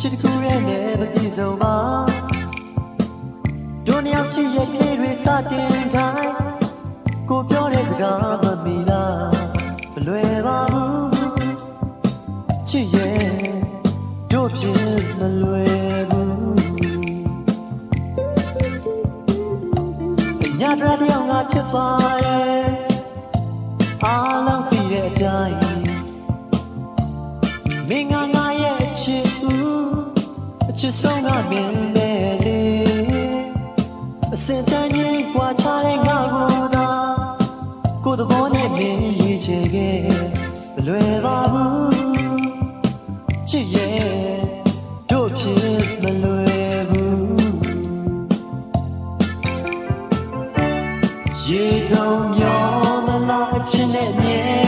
ချစ်တစ်ခုရဲ့နဲ့မပြည့်စုံပါတို့နှစ်ယောက်ချစ်ရဲ့ပြေတွေစတင်တိုင်းကိုပြောတဲ့စကားမမီလားမလွယ်ပါဘူးချစ်ရဲ့တို့ဖြင့်မလွယ်ဘူးညတရတယောက်ငါဖြစ်သွားတယ်အားလုံးပြီးတဲ့အတိုင်းမင်းငါငါ ချစ်ဆုံးကမင်းပဲလေအစင်တန်းကြီးကွာချတဲ့ငါကိုသာကိုယ်သဘောနဲ့မင်းရည်ချယ်ခဲ့မလွယ်ပါဘူးချစ်ရဲ့တို့ဖြစ်မလွယ်ဘူးရေစုံမျောမလားအချင်းနဲ့မြဲဝေးမ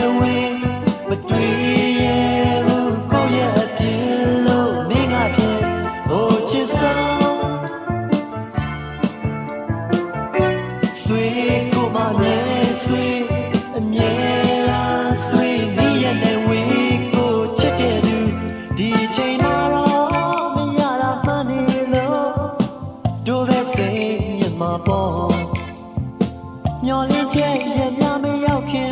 များ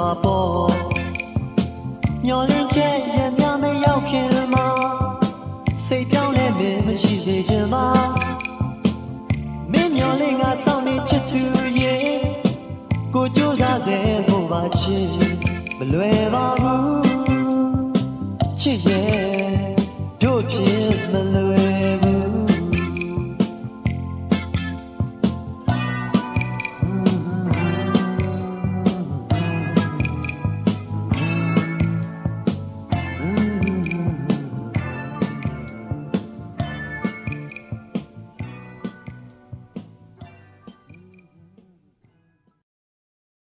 မှာပေါ့မျော်လင့်ချက်ရဲ့များမရောက်ခင်မှာစိတ်ပြောင်းလဲမင်းမရှိစေချင်ပါမင်းမျော်လင့်ကစောင့်နေချစ်သူရဲ့ကိုကြိုးစားစေဖို့ပါချစ်မလွယ်ပါဘူးချစ်ရဲ့တို့ဖြစ်မလွ